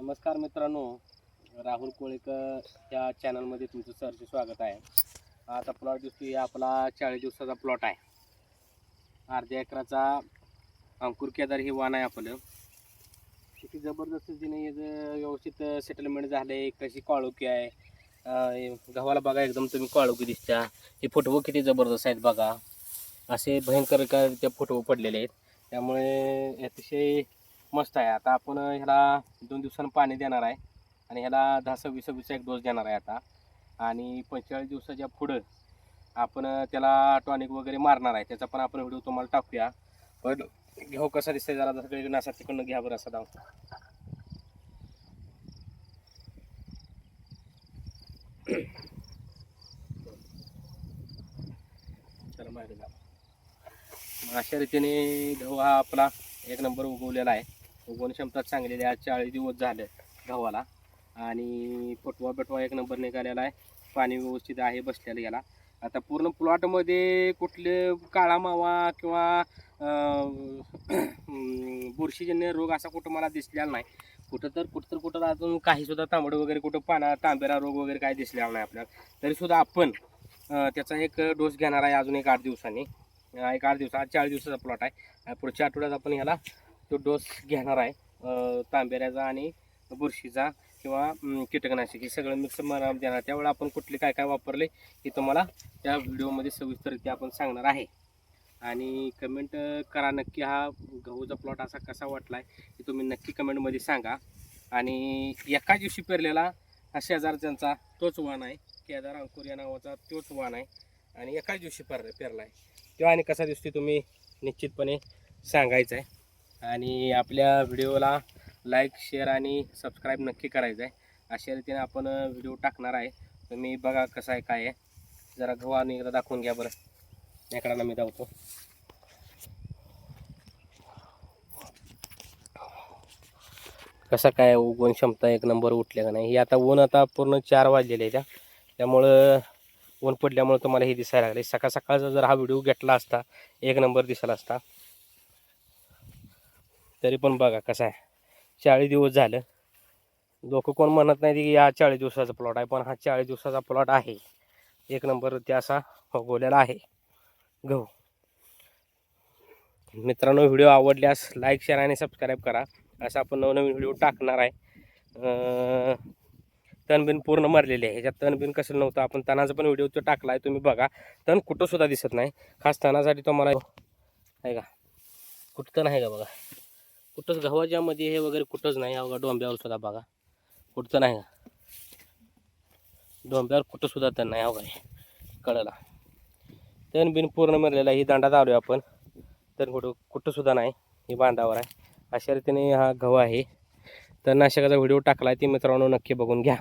नमस्कार मित्रांनो राहुल कोळेकर या चॅनलमध्ये तुमचं सरचे स्वागत आहे. आता प्लॉट दिसतोय आपला चाळीस दिवसाचा प्लॉट आहे. अर्ध्या एकराचा अंकुर केदार हे वाण आहे आपलं. किती जबरदस्त तिने याचं व्यवस्थित सेटलमेंट झालं आहे कशी काळोखी आहे. गव्हाला बघा एकदम तुम्ही काळोखी दिसत्या हे फोटो किती जबरदस्त आहेत बघा. असे भयंकर त्या फोटो पडलेले आहेत. त्यामुळे अतिशय मस्त आहे. आता आपण ह्याला दोन दिवसांनी पाणी देणार आहे. आणि ह्याला दहा सव्वीस सव्वीसचा एक डोस देणार आहे आता. आणि पंचेचाळीस दिवसाच्या पुढं आपण त्याला टॉनिक वगैरे मारणार आहे. त्याचा पण आपण व्हिडिओ तुम्हाला टाकूया. पण घेऊ कसा दिसतंय जरा सगळे नासा तिकडनं घ्या बरं असा धाव चला जा. मग अशा रीतीने गहू हा आपला एक नंबर उगवलेला आहे. उगवण क्षमता चांगलेली आहे आज चाळीस दिवस झाले गव्हाला. आणि पटवा पटवा एक नंबर निघालेला आहे. पाणी व्यवस्थित आहे बसलेलं याला. आता पूर्ण प्लॉटमध्ये कुठले काळा मावा किंवा बुरशीजन्य रोग असा कुठं मला दिसलेला नाही. कुठं तर कुठं तर कुठं अजून काहीसुद्धा तांबड वगैरे कुठं पाना तांबेरा रोग वगैरे काय दिसलेला नाही आपल्याला. तरीसुद्धा आपण त्याचा एक डोस घेणार आहे अजून एक आठ दिवसांनी. एक आठ दिवसात चाळीस दिवसाचा प्लॉट आहे. पुढच्या आठवड्यात आपण ह्याला तो डोस घेणार आहे तांबेऱ्याचा आणि बुरशीचा किंवा कीटकनाशक. हे सगळं मिक्स देणार. त्यावेळेला आपण कुठले काय काय वापरले हे तुम्हाला त्या व्हिडिओमध्ये सविस्तररित्या आपण सांगणार आहे. आणि कमेंट करा. नक्की हा गहूचा प्लॉट असा कसा वाटला आहे हे तुम्ही नक्की कमेंटमध्ये सांगा. आणि एका दिवशी पेरलेला हा शेजारच्यांचा तोच वाण आहे केदार अंकुर या नावाचा तोच वाण आहे आणि एकाच दिवशी पेर पेरला आहे तो आणि कसा दिसतो तुम्ही निश्चितपणे सांगायचं आहे आणि आपल्या व्हिडिओला लाईक शेअर आणि सबस्क्राईब नक्की करायचं आहे. अशा रीतीने आपण व्हिडिओ टाकणार आहे. तुम्ही बघा कसं आहे काय आहे. जरा गहू आणि एकदा दाखवून घ्या बरं. एकडाला मी धावतो कसा काय उगवण क्षमता एक नंबर उठल्या का नाही. हे आता ऊन आता पूर्ण चार वाजलेले आहे त्या. त्यामुळं ऊन पडल्यामुळं तुम्हाला हे दिसायला लागले सकाळ सकाळचा जर हा व्हिडिओ घेतला असता एक नंबर दिसला असता तरी पण बघा कसं आहे. चाळीस दिवस झालं. लोक कोण म्हणत नाही की या चाळीस दिवसाचा प्लॉट आहे पण हा चाळीस दिवसाचा प्लॉट आहे. एक नंबर ते असा उगवलेला आहे. गहू. मित्रांनो व्हिडिओ आवडल्यास लाईक शेअर आणि सबस्क्राईब करा. असं आपण नवनवीन व्हिडिओ टाकणार आहे. तणबिन पूर्ण मरलेले आहे. ह्याच्यात तणबिन कसं नव्हतं. आपण तणाचा पण व्हिडिओ तो टाकला आहे तुम्ही बघा. तण कुठंसुद्धा दिसत नाही. खास तणासाठी तुम्हाला आहे का? कुठं तण आहे का बघा? कुठंच गव्हाच्यामध्ये हे वगैरे कुठंच नाही. अवघा डोंब्यावर सुद्धा बघा. कुठचं नाही का? डोंब्यावर कुठं सुद्धा तण नाही अवघा हे. कळला. तण बिन पूर्ण मरलेला ही दांडा आलो आपण. तर कुठं कुठं सुद्धा नाही. ही बांधावर आहे. अशा रीतीने हा गहू आहे. तर नाशकाचा व्हिडिओ टाकला आहे ते मित्रांनो नक्की बघून घ्या.